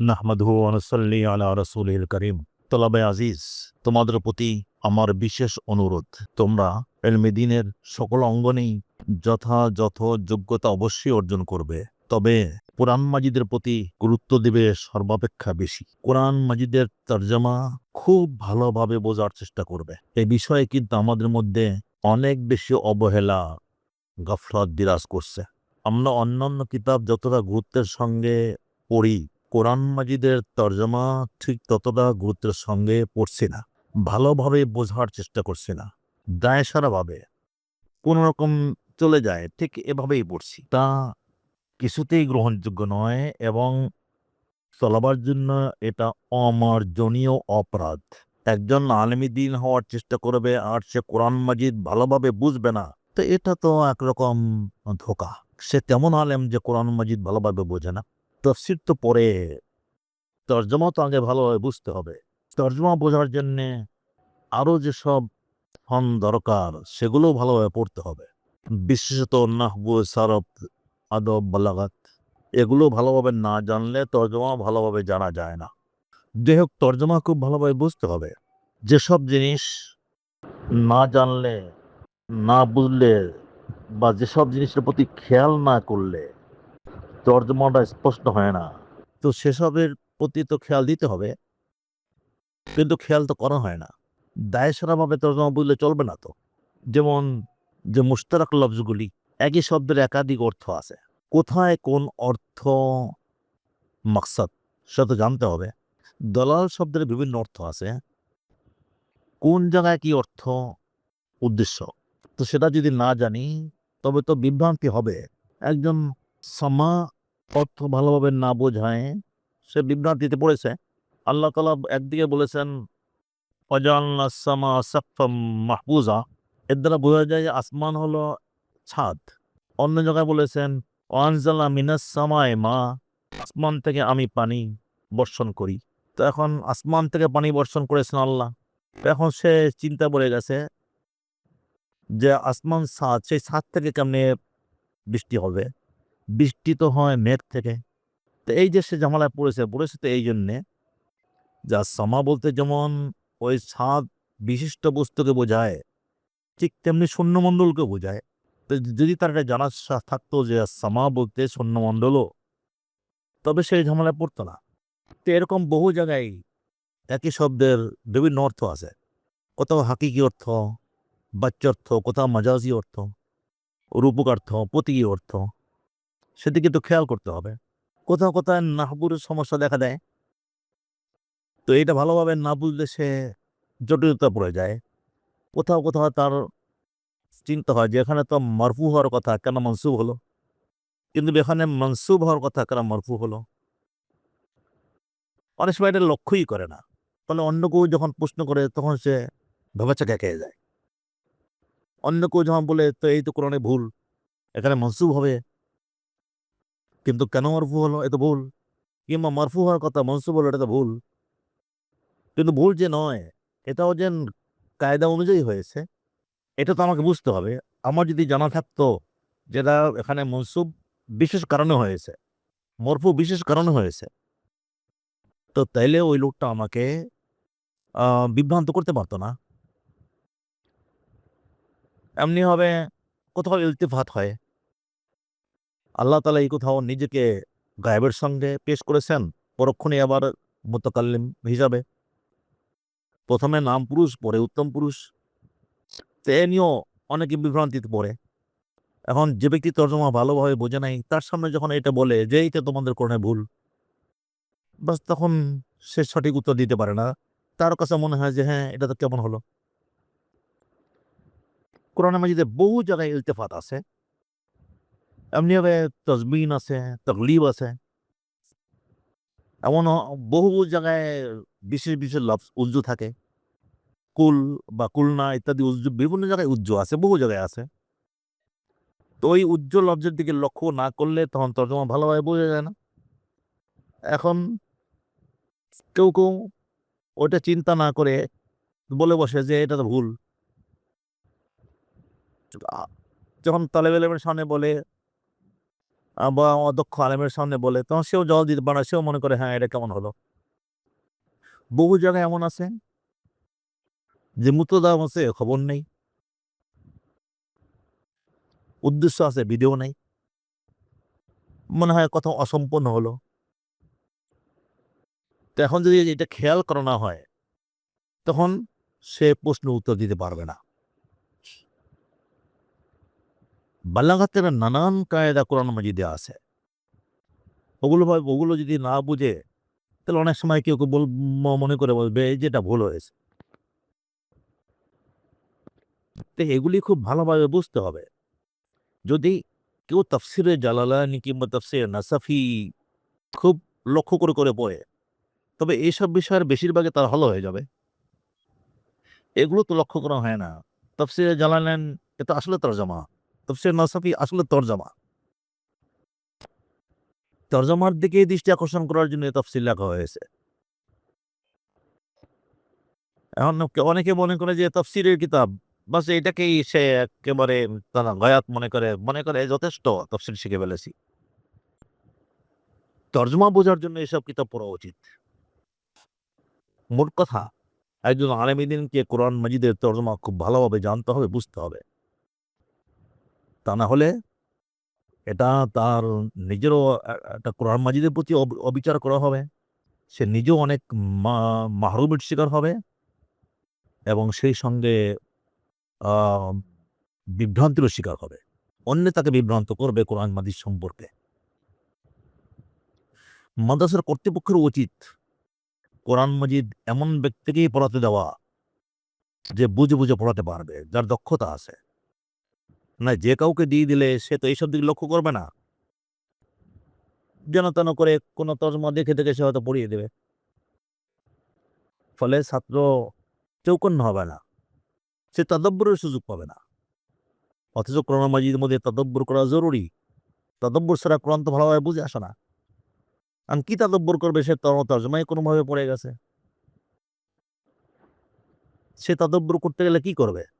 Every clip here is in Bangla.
নাহমাদহু আনসাল্লি আলা রসুলিল করিম। তলাবে আজিজ, তোমাদের প্রতি আমার বিশেষ অনুরোধ। তোমরা এলমেদিনের সকল অঙ্গনেই যথাযথ যোগ্যতা অবশ্যই অর্জন করবে। তবে কোরআন মাজিদের প্রতি গুরুত্ব দেবে সর্বাপেক্ষা বেশি। কোরআন মাজিদের তর্জমা খুব ভালোভাবে বোঝার চেষ্টা করবে। এই বিষয়ে কিন্তু আমাদের মধ্যে অনেক বেশি অবহেলা, গাফলাত বিরাজ করছে। আমরা অন্যান্য কিতাব যতটা গুরুত্বের সঙ্গে পড়ি কোরআন মাজিদের তর্জমা ঠিক ততটা গুরুত্বের সঙ্গে পড়ছি না। ভালোভাবে বোঝার চেষ্টা করছি না। দায় সারাভাবে কোনো রকম চলে যায়, ঠিক এভাবেই পড়ছি। তা কিছুতেই গ্রহণযোগ্য নয় এবং চলাবার জন্য এটা অমার্জনীয় অপরাধ। একজন আলমী দিন হওয়ার চেষ্টা করবে আর সে কোরআন মাজিদ ভালোভাবে বুঝবে না। তো এটা তো একরকম ধোকা। সে তেমন আলেম যে কোরআন মাজিদ ভালোভাবে বোঝে না। তফসির তো পরে তর্জমা তো আগে ভালোভাবে বুঝতে হবে। তর্জমা বোঝার জন্যে আরও যেসব ফন দরকার, সেগুলোও ভালোভাবে পড়তে হবে। বিশেষত নাহবু, সারফ, আদব, বালাগাত, এগুলো ভালোভাবে না জানলে তর্জমা ভালোভাবে জানা যায় না। যাই হোক তর্জমা খুব ভালোভাবে বুঝতে হবে। যেসব জিনিস না জানলে, না বুঝলে বা যেসব জিনিসের প্রতি খেয়াল না করলে তর্জমাটা স্পষ্ট হয় না। তো সেসবের প্রতি তো খেয়াল দিতে হবে। কিন্তু খেয়াল তো করা হয় না। দায়সারাভাবে তর্জমা বুঝলে চলবে না তো। যেমন যে মুশতারাক লফজগুলি একই শব্দের একাধিক অর্থ আছে। কোথায় কোন অর্থ মাকসাদ সেটা জানতে হবে। দলাল শব্দের বিভিন্ন অর্থ আছে। কোন জায়গায় কি অর্থ উদ্দেশ্য? তো সেটা যদি না জানি, তবে তো বিভ্রান্তি হবে। একজন সামা অর্থ ভালোভাবে না বোঝায়, সে বিভ্রান্তিতে পড়েছে। আল্লাহ তালা একদিকে বলেছেন মাহবুজা এর দ্বারা বোঝা যায় যে আসমান হলো ছাদ। অন্য জায়গায় বলেছেন ওয়ানজালা মিনাস সামায় মা। আসমান থেকে আমি পানি বর্ষণ করি। তো এখন আসমান থেকে পানি বর্ষণ করেছেন আল্লাহ। এখন সে চিন্তা পড়ে গেছে যে আসমান ছাদ, সেই ছাদ থেকে কেমনে বৃষ্টি হবে? বৃষ্টি তো হয় মেঘ থেকে। তো এই যে সে জামালায় পড়েছে পড়েছে তো এই জন্যে যা সমা বলতে যেমন ওই ছাদ বিশিষ্ট বস্তুকে বোঝায়, ঠিক তেমনি শূন্যমণ্ডলকে বোঝায়। তো যদি তার একটা জানার সা- থাকতো যে সামা বলতে শূন্যমণ্ডলও তবে সেই ঝামেলায় পড়তো না। তো এরকম বহু জায়গায় একই শব্দের বিভিন্ন অর্থ আছে। কোথাও হাকিকি অর্থ বাচ্যার্থ কোথাও মাজাজি অর্থ রূপকার্থ প্রতীকী অর্থ। সেদিকে তো খেয়াল করতে হবে। কোথাও কোথাও নাহবুরের সমস্যা দেখা দেয়। তো এটা ভালোভাবে না বুঝলে সে জটিলতা পড়ে যায়। কোথাও কোথাও তার চিন্তা হয় যে, এখানে তো মারফু হওয়ার কথা কেন মনসুব হলো? কিন্তু এখানে মনসুব হওয়ার কথা কেন মারফু হলো? অনেক সময় এটা লক্ষ্যই করে না। ফলে অন্য কেউ যখন প্রশ্ন করে তখন সে ভেবাচা খেয়ে যায়। অন্য কেউ যখন বলে, তো এই তো কোরআনে ভুল। এখানে মনসুব হবে। কিন্তু কেন মারফু হলো? এ তো ভুল। কিংবা মারফু হওয়ার কথা মনসুব হলো এটা তো ভুল। কিন্তু ভুল যে নয়, এটাও যে কায়দা অনুযায়ী হয়েছে, এটা তো আমাকে বুঝতে হবে। আমার যদি জানা থাকতো যেটা এখানে মনসুব বিশেষ কারণে হয়েছে মরফু বিশেষ কারণে হয়েছে, তো তাইলে ওই লোকটা আমাকে বিভ্রান্ত করতে পারতো না। এমনি হবে কোথাও ইলতিফাত হয়। আল্লাহ তালা এই কোথাও নিজেকে গায়েবের সঙ্গে পেশ করেছেন পরক্ষণে আবার মোতাকাল্লিম হিসাবে। প্রথমে নাম পুরুষ, পরে উত্তম পুরুষ। তো নিয়েও অনেকে বিভ্রান্তিতে পড়ে। এখন যে ব্যক্তি তর্জমা ভালোভাবে বোঝে নাই, তার সামনে যখন এটা বলে যে এইটা তোমাদের কোরআনে ভুল, বাস তখন সে সঠিক উত্তর দিতে পারে না। তার কাছে মনে হয় যে হ্যাঁ এটা তো কেমন হলো? কোরআনে মাজিদে বহু জায়গায় ইলতেফাত আছে। এমনিভাবে তসবিন আছে তকলিব আছে এমন বহু জায়গায় বিশেষ বিশেষ লফজ উজ্জু থাকে কুল বা কুলনা ইত্যাদি উজ্জু বিভিন্ন জায়গায় উজ্জু আছে বহু জায়গায় আছে তো ওই উজ্জ্বল লফজের দিকে লক্ষ্য না করলে তখন তর্জমা ভালোভাবে বোঝা যায় না এখন কেউ কেউ ওটা চিন্তা না করে বলে বসে যে এটা তো ভুল যখন তালেব সামনে বলে বা অদক্ষ আলেমের সামনে বলে, তখন সেও জল দিতে পারে সেও মনে করে হ্যাঁ এটা কেমন হলো? বহু জায়গায় এমন আছে যে মুতদাম আছে খবর নেই। উদ্দেশ্য আছে, ভিডিও নেই। মনে হয় কথা অসম্পূর্ণ হলো। তো এখন যদি এটা খেয়াল করা না হয়, তখন সে প্রশ্ন উত্তর দিতে পারবে না। বাল্যাঘাতের নানান কায়দা কোরআন মাজিদে আছে। ওগুলো ভাই- ওগুলো যদি না বুঝে, তাহলে অনেক সময় কেউ কেউ বল মনে করে বলবে, "এই যে এটা ভুল হয়েছে। তো এগুলি খুব ভালোভাবে বুঝতে হবে। যদি কেউ তাফসিরে জালালানি কিংবা তাফসিরে নাসাফি খুব লক্ষ্য করে করে পড়ে, তবে এইসব বিষয়ের বেশিরভাগে তার হলো হয়ে যাবে। এগুলো তো লক্ষ্য করা হয় না। তফসিরে জালালেন এটা আসলে তরজমা। তফসির নাসাফি আসলে তরজমা। তরজমার দিকে দৃষ্টি আকর্ষণ করার জন্য তফসিল লেখা হয়েছে। এখন অনেকে মনে করে যে তফসিরের কিতাব, বাস এটাকেই সে একেবারে তারা গয়াত মনে করে মনে করে যথেষ্ট তফসিল শিখে ফেলেছি। তর্জমা বোঝার জন্য এসব কিতাব পড়া উচিত। মোট কথা, একজন আলেমিদিনকে কোরআন মাজিদের তর্জমা খুব ভালোভাবে জানতে হবে, বুঝতে হবে। তা না হলে এটা তার নিজেরও একটা কোরআন মাজিদের প্রতি অব- অবিচার করা হবে। সে নিজেও অনেক মাহরুমের শিকার হবে এবং সেই সঙ্গে বিভ্রান্তিরও শিকার হবে। অন্য তাকে বিভ্রান্ত করবে কোরআন মাজিদ সম্পর্কে। মাদ্রাসার কর্তৃপক্ষের উচিত কোরআন মাজিদ এমন ব্যক্তিকেই পড়াতে দেওয়া যে বুঝে বুঝে পড়াতে পারবে, যার দক্ষতা আছে। না যে কাউকে দিয়ে দিলে সে তো এইসব দিকে লক্ষ্য করবে না। যেন তেন করে কোনো তর্জমা দেখে দেখে সে হয়তো পড়িয়ে দেবে। ফলে ছাত্র চৌকন্ন হবে না। সে তদব্বরের সুযোগ পাবে না। অথচ কোরআন মাজিদের মধ্যে তদব্বর করা জরুরি। তদব্বর ছাড়া কোরআন তো ভালোভাবে বুঝে আসে না। আর কি তদব্বর করবে সে তর তর্জমায় কোনোভাবে পড়ে গেছে। সে তদব্বর করতে গেলে কি করবে?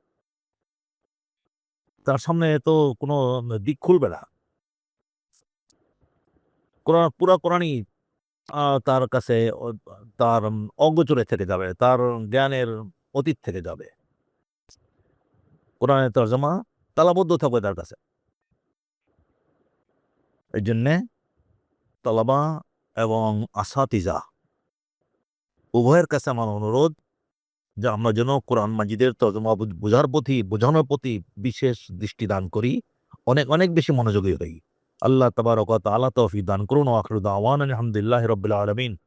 তার সামনে তো কোনো দিক খুলবে না। কোরআন পুরা কোরআনই তার কাছে তার অগোচরে থেকে যাবে, তার জ্ঞানের অতীত থেকে যাবে। কোরআনের তর্জমা তালাবদ্ধ থাকবে তার কাছে। এই জন্যে তলাবা এবং আসাতিজা উভয়ের কাছে আমার অনুরোধ যে আমরা যেন কোরআন মাজিদের তর্জমা বুঝ- বোঝার প্রতি, বোঝানোর প্রতি বিশেষ দৃষ্টি দান করি, অনেক অনেক বেশি মনোযোগী হই। আল্লাহ তাবারক আল্লাহ তৌফিক দান করুন, ওয়া আখিরু দাওয়ানা আলহামদুলিল্লাহি রাব্বিল আলামিন।